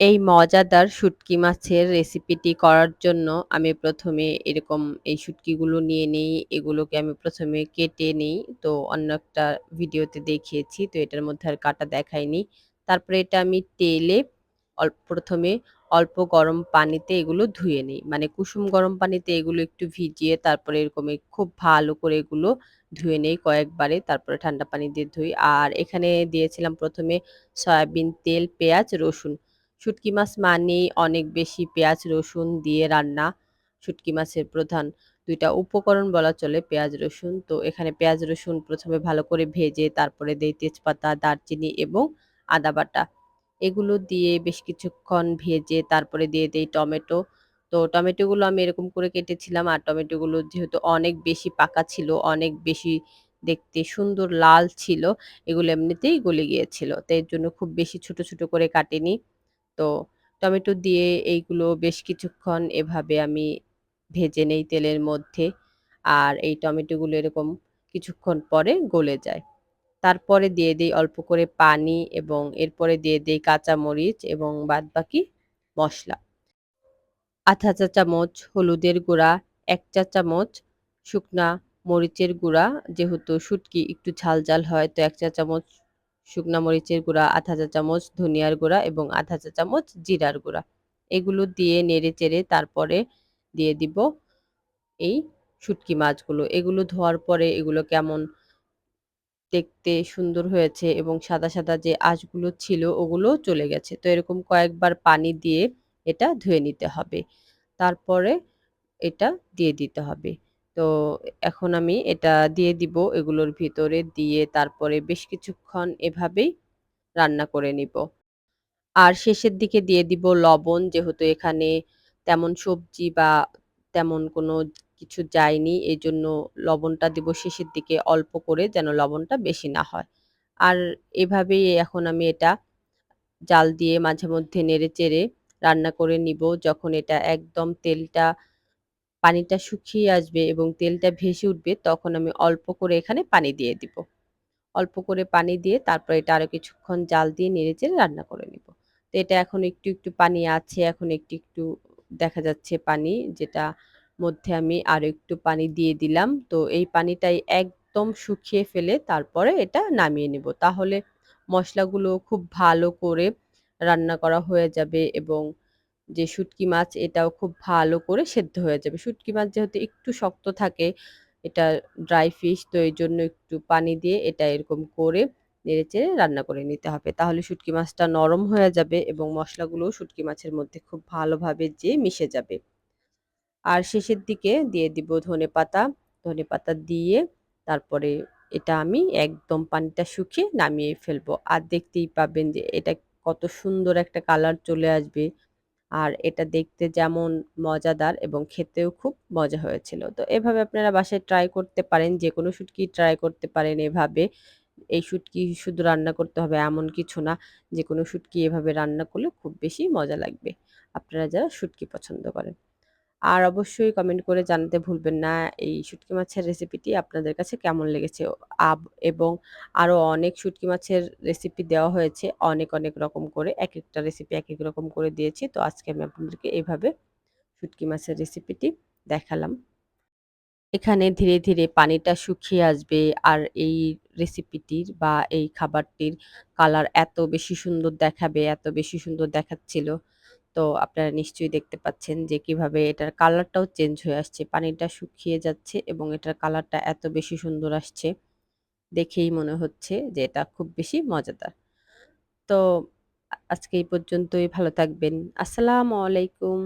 এই মজাদার শুঁটকি মাছের রেসিপিটি করার জন্য আমি প্রথমে এরকম এই শুঁটকিগুলো নিয়ে নেই। এগুলোকে আমি প্রথমে কেটে নেই। তো অন্য একটা ভিডিওতে দেখিয়েছি। তো এটার মধ্যে আর কাটা দেখাইনি। তারপরে এটা আমি তেলে অল ১ম এ অল্প গরম পানিতে এগুলো ধুয়ে নেই। মানে কুসুম গরম পানিতে এগুলো একটু ভিজিয়ে তারপরে এরকম খুব ভালো করে এগুলো ধুয়ে নেই কয়েকবারে। তারপরে ঠান্ডা পানি দিয়ে ধুই। আর এখানে দিয়েছিলাম প্রথমে সয়াবিন তেল, পেঁয়াজ, রসুন। শুটকি মাছ মানেই অনেক বেশি পেঁয়াজ রসুন দিয়ে রান্না। শুটকি মাছের প্রধান দুইটা উপকরণ বলা চলে পেঁয়াজ রসুন। তো এখানে পেঁয়াজ রসুন প্রথমে ভালো করে ভেজে তারপরে দেই তেজপাতা, দারচিনি এবং আদা বাটা। এগুলো দিয়ে বেশ কিছুক্ষণ ভেজে তারপরে দিয়ে দেই টমেটো। তো টমেটোগুলো আমি এরকম করে কেটেছিলাম। আর টমেটোগুলো যেহেতু অনেক বেশি পাকা ছিল, অনেক বেশি দেখতে সুন্দর লাল ছিল, এগুলো এমনিতেই গলে গিয়েছিল। তো এর জন্য খুব বেশি ছোট, ছোট করে কাটিনি। তো টমেটো দিয়ে এইগুলো বেশ কিছুক্ষণ এভাবে আমি ভেজে নেই তেলের মধ্যে। আর এই টমেটোগুলো এরকম কিছুক্ষণ পরে গলে যায়। তারপরে দিয়ে দিই অল্প করে পানি এবং এরপরে দিয়ে দেই কাঁচামরিচ এবং বাদবাকি মশলা ০.৫ চা চামচ হলুদের গুঁড়া, এক চা চামচ শুকনা মরিচের গুঁড়া, যেহেতু শুটকি একটু ঝাল, ঝাল হয় তো এক চা চামচ শুকনা মরিচের গুঁড়া, ০.৫ চা চামচ ধনিয়ার গুঁড়া এবং ০.৫ চা চামচ জিরার গুঁড়া। এগুলো দিয়ে নেড়ে-চেড়ে তারপরে দিয়ে দিব এই শুটকি মাছগুলো। এগুলো ধোয়ার পরে এগুলো কেমন দেখতে সুন্দর হয়েছে এবং সাদা, সাদা যে আঁশগুলো ছিল ওগুলো চলে গেছে। তো এরকম কয়েকবার পানি দিয়ে এটা ধুয়ে নিতে হবে। তারপরে এটা দিয়ে দিতে হবে। তো এখন আমি এটা দিয়ে দিব এগুলোর ভিতরে দিয়ে তারপরে বেশ কিছুক্ষণ এভাবেই রান্না করে নিব। আর শেষের দিকে দিয়ে দিব লবণ, যেহেতু এখানে তেমন সবজি বা তেমন কোনো কিছু যায়নি, এজন্য লবণটা দিব শেষের দিকে অল্প করে যেন লবণটা বেশি না হয়। আর এভাবেই এখন আমি এটা জাল দিয়ে মাঝে মধ্যে নেড়ে-চেড়ে রান্না করে নিব। যখন এটা একদম তেলটা পানিটা শুকিয়ে আসবে এবং তেলটা ভেসে উঠবে তখন আমি অল্প করে এখানে পানি দিয়ে দিব। অল্প করে পানি দিয়ে তারপর এটা আরও কিছুক্ষণ জাল দিয়ে নেড়ে-চেড়ে রান্না করে নিব। তো এটা এখন একটু, একটু পানি আছে। এখন একটু, একটু দেখা যাচ্ছে পানি যেটা মধ্যে আমি আরও একটু পানি দিয়ে দিলাম। তো এই পানিটাই একদম শুকিয়ে ফেলে তারপরে এটা নামিয়ে নিব। তাহলে মশলাগুলো খুব ভালো করে রান্না করা হয়ে যাবে এবং যে শুটকি মাছ এটাও খুব ভালো করে সেদ্ধ হয়ে যাবে। শুটকি মাছ যেহেতু একটু শক্ত থাকে, এটা ড্রাই ফিশ তো এই জন্য একটু পানি দিয়ে এটা এরকম করে নেড়ে চেড়ে রান্না করে নিতে হবে। তাহলে শুটকি মাছটা নরম হয়ে যাবে এবং মসলাগুলোও শুটকি মাছের মধ্যে খুব ভালোভাবে যেয়ে মিশে যাবে। আর শেষের দিকে দিয়ে দিব ধনেপাতা। ধনেপাতা দিয়ে তারপরে এটা আমি একদম পানিটা শুকিয়ে নামিয়ে ফেলব। আর দেখতেই পাবেন যে এটা কত সুন্দর একটা কালার চলে আসবে। আর এটা দেখতে যেমন মজাদার এবং খেতেও খুব মজা হয়েছিল। তো এভাবে আপনারা বাসায় ট্রাই করতে পারেন। যে কোনো শুটকি ট্রাই করতে পারেন এভাবে। এই শুটকি শুধু রান্না করতে হবে এমন কিছু না। যে কোনো শুটকি এভাবে রান্না করলে খুব বেশি মজা লাগবে। আপনারা যারা শুটকি পছন্দ করেন। আর অবশ্যই কমেন্ট করে জানাতে ভুলবেন না এই শুটকি মাছের রেসিপিটি আপনাদের কাছে কেমন লেগেছে। আব এবং আরও অনেক শুটকি মাছের রেসিপি দেওয়া হয়েছে অনেক, অনেক রকম করে। এক একটা রেসিপি এক এক রকম করে দিয়েছি। তো আজকে আমি আপনাদেরকে এইভাবে শুটকি মাছের রেসিপিটি দেখালাম। এখানে ধীরে, ধীরে পানিটা শুকিয়ে আসবে আর এই রেসিপিটির বা এই খাবারটির কালার এত বেশি সুন্দর দেখাবে, এত বেশি সুন্দর দেখাচ্ছিল। তো আপনারা নিশ্চয়ই দেখতে পাচ্ছেন যে কীভাবে এটার কালারটাও চেঞ্জ হয়ে আসছে। পানিটা শুকিয়ে যাচ্ছে এবং এটার কালারটা এত বেশি সুন্দর আসছে। দেখেই মনে হচ্ছে যে এটা খুব বেশি মজাদার। তো আজকে এই পর্যন্তই ভালো থাকবেন। আসসালামু আলাইকুম।